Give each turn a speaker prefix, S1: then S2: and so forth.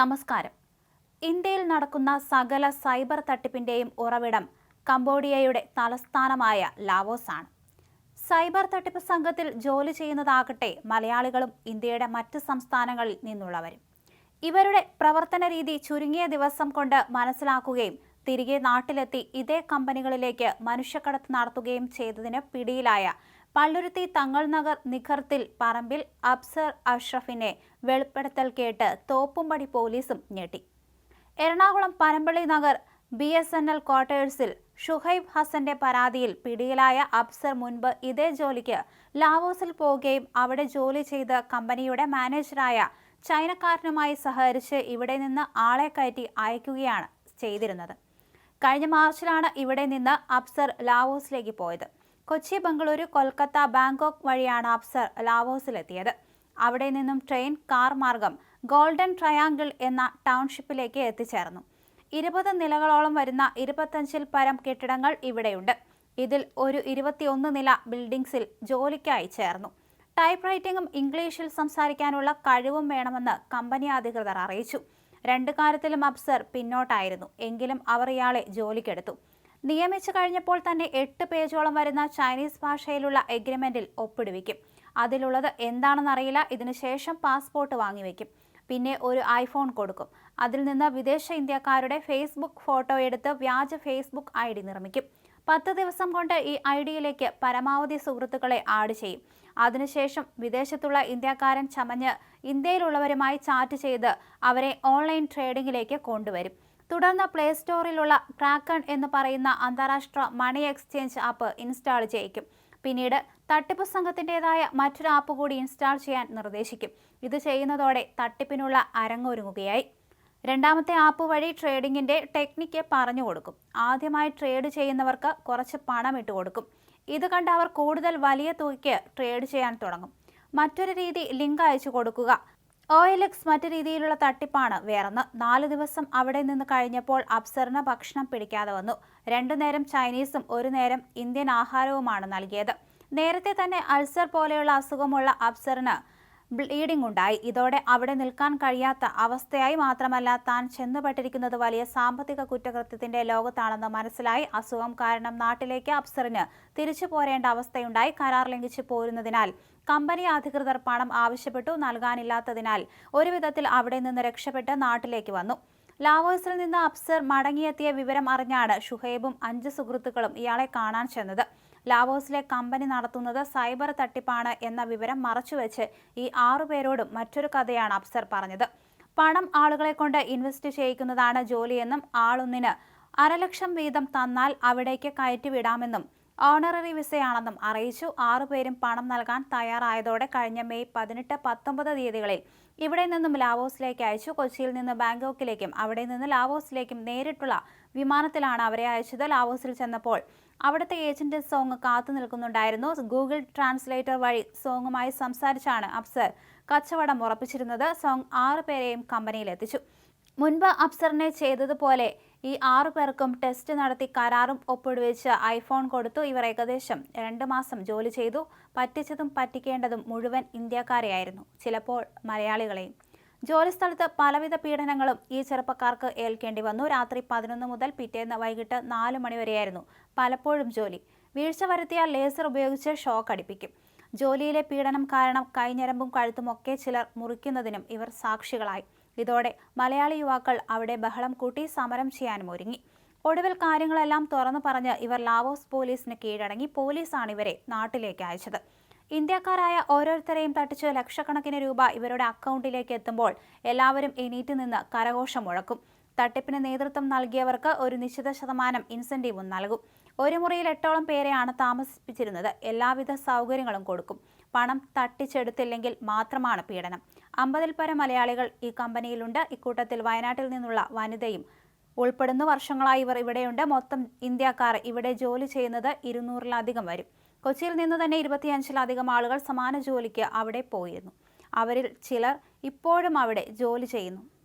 S1: നമസ്കാരം. ഇന്ത്യയിൽ നടക്കുന്ന സകല സൈബർ തട്ടിപ്പിന്റെയും ഉറവിടം കംബോഡിയയുടെ തലസ്ഥാനമായ ലാവോസ് ആണ് സൈബർ തട്ടിപ്പ് സംഘത്തിൽ ജോലി ചെയ്യുന്നതാകട്ടെ മലയാളികളും ഇന്ത്യയുടെ മറ്റ് സംസ്ഥാനങ്ങളിൽ നിന്നുള്ളവരും. ഇവരുടെ പ്രവർത്തന രീതി ചുരുങ്ങിയ ദിവസം കൊണ്ട് മനസ്സിലാക്കുകയും തിരികെ നാട്ടിലെത്തി ഇതേ കമ്പനികളിലേക്ക് മനുഷ്യക്കടത്ത് നടത്തുകയും ചെയ്തതിന് പിടിയിലായ പള്ളുരുത്തി തങ്ങൾ നഗർ നിഖർത്തിൽ പറമ്പിൽ അബ്സർ അഷ്റഫിനെ വെളിപ്പെടുത്തൽ കേട്ട് തോപ്പുംപടി പോലീസും ഞെട്ടി. Ernakulam Panampilly Nagar B S N L ക്വാർട്ടേഴ്സിൽ Shuhaib ഹസന്റെ പരാതിയിൽ പിടിയിലായ അബ്സർ മുൻപ് ഇതേ ജോലിക്ക് ലാവോസിൽ പോവുകയും അവിടെ ജോലി ചെയ്ത കമ്പനിയുടെ മാനേജറായ ചൈനക്കാരനുമായി സഹകരിച്ച് ഇവിടെ നിന്ന് ആളെ കയറ്റി അയക്കുകയാണ് ചെയ്തിരുന്നത്. കഴിഞ്ഞ മാർച്ചിലാണ് ഇവിടെ നിന്ന് അബ്സർ ലാവോസിലേക്ക് പോയത്. കൊച്ചി ബംഗളൂരു കൊൽക്കത്ത ബാങ്കോക്ക് വഴിയാണ് അഫ്സർ ലാവോസിലെത്തിയത്. അവിടെ നിന്നും ട്രെയിൻ കാർ മാർഗം ഗോൾഡൻ ട്രയാങ്കിൾ എന്ന ടൗൺഷിപ്പിലേക്ക് എത്തിച്ചേർന്നു. ഇരുപത് നിലകളോളം വരുന്ന ഇരുപത്തഞ്ചിൽ പരം കെട്ടിടങ്ങൾ ഇവിടെയുണ്ട്. ഇതിൽ ഒരു ഇരുപത്തിയൊന്ന് നില ബിൽഡിംഗ്സിൽ ജോലിക്കായി ചേർന്നു. ടൈപ്പ് റൈറ്റിംഗും ഇംഗ്ലീഷിൽ സംസാരിക്കാനുള്ള കഴിവും വേണമെന്ന് കമ്പനി അധികൃതർ അറിയിച്ചു. രണ്ടു കാര്യത്തിലും അബ്സർ പിന്നോട്ടായിരുന്നു. എങ്കിലും അവർ ഇയാളെ ജോലിക്കെടുത്തു. നിയമിച്ചു കഴിഞ്ഞപ്പോൾ തന്നെ എട്ട് പേജോളം വരുന്ന ചൈനീസ് ഭാഷയിലുള്ള എഗ്രിമെന്റിൽ ഒപ്പിടുവിക്കും. അതിലുള്ളത് എന്താണെന്നറിയില്ല. ഇതിനുശേഷം പാസ്പോർട്ട് വാങ്ങിവെക്കും പിന്നെ ഒരു ഐഫോൺ കൊടുക്കും. അതിൽ നിന്ന് വിദേശ ഇന്ത്യക്കാരുടെ ഫേസ്ബുക്ക് ഫോട്ടോ എടുത്ത് വ്യാജ ഫേസ്ബുക്ക് ഐ ഡി നിർമ്മിക്കും. പത്ത് ദിവസം കൊണ്ട് ഈ ഐ ഡിയിലേക്ക് പരമാവധി സുഹൃത്തുക്കളെ ആഡ് ചെയ്യും. അതിനുശേഷം വിദേശത്തുള്ള ഇന്ത്യക്കാരൻ ചമഞ്ഞ് ഇന്ത്യയിലുള്ളവരുമായി ചാറ്റ് ചെയ്ത് അവരെ ഓൺലൈൻ ട്രേഡിംഗിലേക്ക് കൊണ്ടുവരും. തുടർന്ന് പ്ലേ സ്റ്റോറിലുള്ള ക്രാക്കൺ എന്ന് പറയുന്ന അന്താരാഷ്ട്ര മണി എക്സ്ചേഞ്ച് ആപ്പ് ഇൻസ്റ്റാൾ ചെയ്യിക്കും. പിന്നീട് തട്ടിപ്പ് സംഘത്തിന്റെതായ മറ്റൊരു ആപ്പ് കൂടി ഇൻസ്റ്റാൾ ചെയ്യാൻ നിർദ്ദേശിക്കും. ഇത് ചെയ്യുന്നതോടെ തട്ടിപ്പിനുള്ള അരങ്ങൊരുങ്ങുകയായി. രണ്ടാമത്തെ ആപ്പ് വഴി ട്രേഡിങ്ങിന്റെ ടെക്നിക്ക് പറഞ്ഞു കൊടുക്കും. ആദ്യമായി ട്രേഡ് ചെയ്യുന്നവർക്ക് കുറച്ച് പണം ഇട്ട് കൊടുക്കും. ഇത് കണ്ട് അവർ കൂടുതൽ വലിയ തുകയ്ക്ക് ട്രേഡ് ചെയ്യാൻ തുടങ്ങും. മറ്റൊരു രീതി ലിങ്ക് അയച്ചു കൊടുക്കുക. ഒ എൽ എക്സ് മറ്റു രീതിയിലുള്ള തട്ടിപ്പാണ് വേറൊന്ന്. നാല് ദിവസം അവിടെ നിന്ന് കഴിഞ്ഞപ്പോൾ അപ്സറിന് ഭക്ഷണം പിടിക്കാതെ വന്നു. രണ്ടു നേരം ചൈനീസും ഒരു നേരം ഇന്ത്യൻ ആഹാരവുമാണ് നൽകിയത്. നേരത്തെ തന്നെ അൾസർ പോലെയുള്ള അസുഖമുള്ള അപ്സറിന് ബ്ലീഡിംഗ് ഉണ്ടായി. ഇതോടെ അവിടെ നിൽക്കാൻ കഴിയാത്ത അവസ്ഥയായി മാത്രമല്ല താൻ ചെന്നുപെട്ടിരിക്കുന്നത് വലിയ സാമ്പത്തിക കുറ്റകൃത്യത്തിന്റെ ലോകത്താണെന്ന് മനസ്സിലായി. അസുഖം കാരണം നാട്ടിലേക്ക് അപ്സറിന് തിരിച്ചു പോരേണ്ട അവസ്ഥയുണ്ടായി. കരാർ ലംഘിച്ച് പോരുന്നതിനാൽ കമ്പനി അധികൃതർ പണം ആവശ്യപ്പെട്ടു. നൽകാനില്ലാത്തതിനാൽ ഒരുവിധത്തിൽ അവിടെ നിന്ന് രക്ഷപ്പെട്ട് നാട്ടിലേക്ക് വന്നു. ലാവോസിൽ നിന്ന് അപ്സർ മടങ്ങിയെത്തിയ വിവരം അറിഞ്ഞാണ് ഷുഹൈബും അഞ്ച് സുഹൃത്തുക്കളും ഇയാളെ കാണാൻ ചെന്നത്. ലാവോസിലെ കമ്പനി നടത്തുന്നത് സൈബർ തട്ടിപ്പാണ് എന്ന വിവരം മറച്ചുവെച്ച് ഈ ആറുപേരോടും മറ്റൊരു കഥയാണ് അഫ്സർ പറഞ്ഞത്. പണം ആളുകളെ കൊണ്ട് ഇൻവെസ്റ്റ് ചെയ്യിക്കുന്നതാണ് ജോലിയെന്നും ആളൊന്നിന് അരലക്ഷം വീതം തന്നാൽ അവിടേക്ക് കയറ്റിവിടാമെന്നും ഓണററി വിസയാണെന്നും അറിയിച്ചു. ആറുപേരും പണം നൽകാൻ തയ്യാറായതോടെ കഴിഞ്ഞ മെയ് പതിനെട്ട് പത്തൊമ്പത് തീയതികളിൽ ഇവിടെ നിന്നും ലാവോസിലേക്ക് അയച്ചു. കൊച്ചിയിൽ നിന്ന് ബാങ്കോക്കിലേക്കും അവിടെ നിന്ന് ലാവോസിലേക്കും നേരിട്ടുള്ള വിമാനത്തിലാണ് അവരെ അയച്ചത്. ലാവോസിൽ ചെന്നപ്പോൾ അവിടുത്തെ ഏജന്റ് സോങ് കാത്തു നിൽക്കുന്നുണ്ടായിരുന്നു. ഗൂഗിൾ ട്രാൻസ്ലേറ്റർ വഴി സോങ്ങുമായി സംസാരിച്ചാണ് അപ്സർ കച്ചവടം ഉറപ്പിച്ചിരുന്നത്. സോങ് ആറ് പേരെയും കമ്പനിയിൽ എത്തിച്ചു. മുൻപ് അപ്സറിനെ ചെയ്തതുപോലെ ഈ ആറു പേർക്കും ടെസ്റ്റ് നടത്തി കരാറും ഒപ്പിടുവെച്ച് ഐഫോൺ കൊടുത്തു. ഇവർ ഏകദേശം രണ്ട് മാസം ജോലി ചെയ്തു. പറ്റിച്ചതും പറ്റിക്കേണ്ടതും മുഴുവൻ ഇന്ത്യക്കാരെയായിരുന്നു ചിലപ്പോൾ മലയാളികളെയും. ജോലിസ്ഥലത്ത് പലവിധ പീഡനങ്ങളും ഈ ചെറുപ്പക്കാർക്ക് ഏൽക്കേണ്ടി വന്നു. രാത്രി പതിനൊന്ന് മുതൽ പിറ്റേന്ന് വൈകിട്ട് നാല് മണിവരെയായിരുന്നു പലപ്പോഴും ജോലി. വീഴ്ച വരുത്തിയാൽ ലേസർ ഉപയോഗിച്ച് ഷോക്ക് അടിപ്പിക്കും. ജോലിയിലെ പീഡനം കാരണം കൈഞ്ഞരമ്പും കഴുത്തുമൊക്കെ ചിലർ മുറിക്കുന്നതിനും ഇവർ സാക്ഷികളായി. ഇതോടെ മലയാളി യുവാക്കൾ അവിടെ ബഹളം കൂട്ടി സമരം ചെയ്യാനും ഒരുങ്ങി. ഒടുവിൽ കാര്യങ്ങളെല്ലാം തുറന്നു പറഞ്ഞ് ഇവർ ലാവോസ് പോലീസിന് കീഴടങ്ങി പോലീസാണ് ഇവരെ നാട്ടിലേക്ക് അയച്ചത്. ഇന്ത്യക്കാരായ ഓരോരുത്തരെയും തട്ടിച്ച് ലക്ഷക്കണക്കിന് രൂപ ഇവരുടെ അക്കൗണ്ടിലേക്ക് എത്തുമ്പോൾ എല്ലാവരും എണീറ്റ് നിന്ന് കരഘോഷം മുഴക്കും. തട്ടിപ്പിന് നേതൃത്വം നൽകിയവർക്ക് ഒരു നിശ്ചിത ശതമാനം ഇൻസെന്റീവും നൽകും. ഒരു മുറിയിൽ എട്ടോളം പേരെയാണ് താമസിപ്പിച്ചിരുന്നത്. എല്ലാവിധ സൗകര്യങ്ങളും കൊടുക്കും. പണം തട്ടിച്ചെടുത്തില്ലെങ്കിൽ മാത്രമാണ് പീഡനം. അമ്പതിൽ പരം മലയാളികൾ ഈ കമ്പനിയിലുണ്ട്. ഇക്കൂട്ടത്തിൽ വയനാട്ടിൽ നിന്നുള്ള വനിതയും ഉൾപ്പെടുന്ന വർഷങ്ങളായി ഇവർ ഇവിടെയുണ്ട്. മൊത്തം ഇന്ത്യക്കാർ ഇവിടെ ജോലി ചെയ്യുന്നത് ഇരുന്നൂറിലധികം വരും. കൊച്ചിയിൽ നിന്ന് തന്നെ ഇരുപത്തിയഞ്ചിലധികം ആളുകൾ സമാന ജോലിക്ക് അവിടെ പോയിരുന്നു. അവരിൽ ചിലർ ഇപ്പോഴും അവിടെ ജോലി ചെയ്യുന്നു.